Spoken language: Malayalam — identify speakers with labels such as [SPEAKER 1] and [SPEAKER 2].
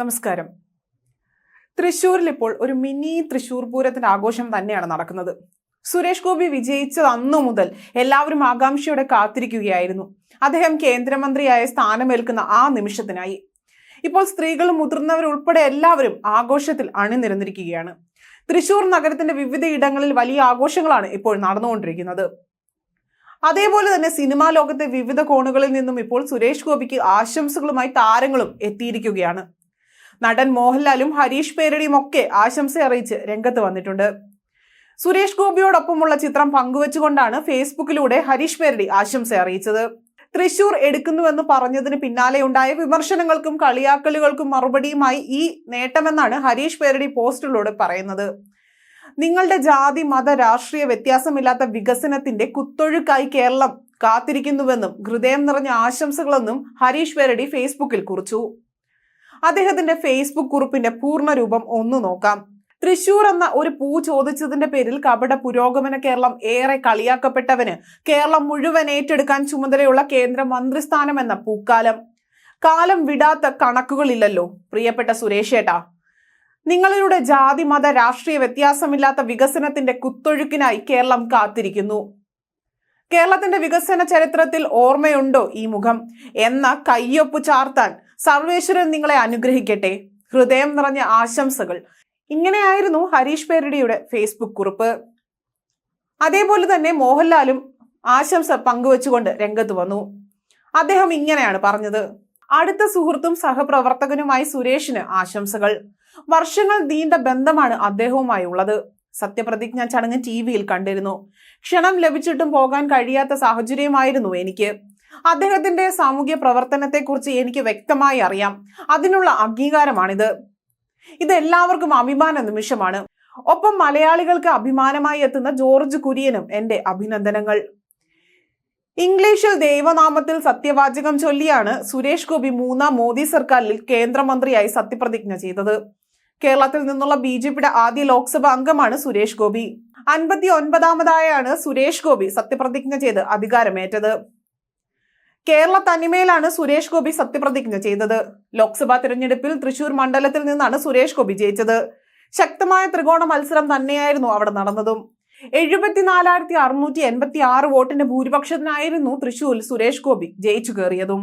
[SPEAKER 1] നമസ്കാരം. തൃശ്ശൂരിൽ ഇപ്പോൾ ഒരു മിനി തൃശ്ശൂർ പൂരത്തിന്റെ ആഘോഷം തന്നെയാണ് നടക്കുന്നത്. സുരേഷ് ഗോപി വിജയിച്ചത് അന്നു മുതൽ എല്ലാവരും ആകാംക്ഷയോടെ കാത്തിരിക്കുകയായിരുന്നു. അദ്ദേഹം കേന്ദ്രമന്ത്രിയായ സ്ഥാനമേൽക്കുന്ന ആ നിമിഷത്തിനായി. ഇപ്പോൾ സ്ത്രീകളും മുതിർന്നവരും ഉൾപ്പെടെ എല്ലാവരും ആഘോഷത്തിൽ അണിനിരന്നിരിക്കുകയാണ്. തൃശൂർ നഗരത്തിന്റെ വിവിധ ഇടങ്ങളിൽ വലിയ ആഘോഷങ്ങളാണ് ഇപ്പോൾ നടന്നുകൊണ്ടിരിക്കുന്നത്. അതേപോലെ തന്നെ സിനിമാ ലോകത്തെ വിവിധ കോണുകളിൽ നിന്നും ഇപ്പോൾ സുരേഷ് ഗോപിക്ക് ആശംസകളുമായി താരങ്ങളും എത്തിയിരിക്കുകയാണ്. നടൻ മോഹൻലാലും ഹരീഷ് പേരടിയും ഒക്കെ ആശംസ അറിയിച്ച് രംഗത്ത് വന്നിട്ടുണ്ട്. സുരേഷ് ഗോപിയോടൊപ്പമുള്ള ചിത്രം പങ്കുവച്ചുകൊണ്ടാണ് ഫേസ്ബുക്കിലൂടെ ഹരീഷ് പേരടി ആശംസ അറിയിച്ചത്. തൃശൂർ എടുക്കുന്നുവെന്ന് പറഞ്ഞതിന് പിന്നാലെ ഉണ്ടായ വിമർശനങ്ങൾക്കും കളിയാക്കലുകൾക്കും മറുപടിയുമായി ഈ നേട്ടമെന്നാണ് ഹരീഷ് പേരടി പോസ്റ്റിലൂടെ പറയുന്നത്. നിങ്ങളുടെ ജാതി മത രാഷ്ട്രീയ വ്യത്യാസമില്ലാത്ത വികസനത്തിന്റെ കുത്തൊഴുക്കായി കേരളം കാത്തിരിക്കുന്നുവെന്നും ഹൃദയം നിറഞ്ഞ ആശംസകളെന്നും ഹരീഷ് പേരടി ഫേസ്ബുക്കിൽ കുറിച്ചു. അദ്ദേഹത്തിന്റെ ഫേസ്ബുക്ക് കുറിപ്പിന്റെ പൂർണരൂപം ഒന്ന് നോക്കാം. തൃശൂർ എന്ന ഒരു പൂ ചോദിച്ചതിന്റെ പേരിൽ കപട പുരോഗമന കേരളം ഏറെ കളിയാക്കപ്പെട്ടവന് കേരളം മുഴുവൻ ഏറ്റെടുക്കാൻ ചുമതലയുള്ള കേന്ദ്ര മന്ത്രിസ്ഥാനം എന്ന പൂക്കാലം. കാലം വിടാത്ത കണക്കുകളില്ലല്ലോ പ്രിയപ്പെട്ട സുരേഷേട്ടാ. നിങ്ങളുടെ ജാതി മത രാഷ്ട്രീയ വ്യത്യാസമില്ലാത്ത വികസനത്തിന്റെ കുത്തൊഴുക്കിനായി കേരളം കാത്തിരിക്കുന്നു. കേരളത്തിന്റെ വികസന ചരിത്രത്തിൽ ഓർമ്മയുണ്ടോ ഈ മുഖം? എന്ന കയ്യൊപ്പ് ചാർത്താൻ സർവേശ്വരൻ നിങ്ങളെ അനുഗ്രഹിക്കട്ടെ. ഹൃദയം നിറഞ്ഞ ആശംസകൾ. ഇങ്ങനെയായിരുന്നു ഹരീഷ് പേരടിയുടെ ഫേസ്ബുക്ക് കുറിപ്പ്. അതേപോലെ തന്നെ മോഹൻലാലും ആശംസ പങ്കുവച്ചുകൊണ്ട് രംഗത്ത് വന്നു. അദ്ദേഹം ഇങ്ങനെയാണ് പറഞ്ഞത്. അടുത്ത സുഹൃത്തും സഹപ്രവർത്തകനുമായി സുരേഷിന് ആശംസകൾ. വർഷങ്ങൾ നീണ്ട ബന്ധമാണ് അദ്ദേഹവുമായി ഉള്ളത് സത്യപ്രതിജ്ഞ ചടങ്ങ് ടി വിയിൽ കണ്ടിരുന്നു. ക്ഷണം ലഭിച്ചിട്ടും പോകാൻ കഴിയാത്ത സാഹചര്യമായിരുന്നു എനിക്ക്. അദ്ദേഹത്തിന്റെ സാമൂഹ്യ പ്രവർത്തനത്തെക്കുറിച്ച് എനിക്ക് വ്യക്തമായി അറിയാം. അതിനുള്ള അംഗീകാരമാണിത്. ഇത് എല്ലാവർക്കും അഭിമാന നിമിഷമാണ്. ഒപ്പം മലയാളികൾക്ക് അഭിമാനമായി എത്തുന്ന ജോർജ് കുര്യനും എന്റെ അഭിനന്ദനങ്ങൾ. ഇംഗ്ലീഷിൽ ദൈവനാമത്തിൽ സത്യവാചകം ചൊല്ലിയാണ് സുരേഷ് ഗോപി മൂന്നാം മോദി സർക്കാരിൽ കേന്ദ്രമന്ത്രിയായി സത്യപ്രതിജ്ഞ ചെയ്തത്. കേരളത്തിൽ നിന്നുള്ള ബി ജെ പിയുടെ ആദ്യ ലോക്സഭാ അംഗമാണ് സുരേഷ് ഗോപി. അൻപത്തി ഒൻപതാമതായാണ് സുരേഷ് ഗോപി സത്യപ്രതിജ്ഞ ചെയ്ത് അധികാരമേറ്റത്. കേരള തനിമയിലാണ് സുരേഷ് ഗോപി സത്യപ്രതിജ്ഞ ചെയ്തത്. ലോക്സഭാ തിരഞ്ഞെടുപ്പിൽ തൃശൂർ മണ്ഡലത്തിൽ നിന്നാണ് സുരേഷ് ഗോപി ജയിച്ചത്. ശക്തമായ ത്രികോണ മത്സരം തന്നെയായിരുന്നു അവിടെ നടന്നതും. എഴുപത്തിനാലായിരത്തി അറുന്നൂറ്റി എൺപത്തി ആറ് വോട്ടിന്റെ ഭൂരിപക്ഷത്തിനായിരുന്നു തൃശൂരിൽ സുരേഷ് ഗോപി ജയിച്ചു കയറിയതും.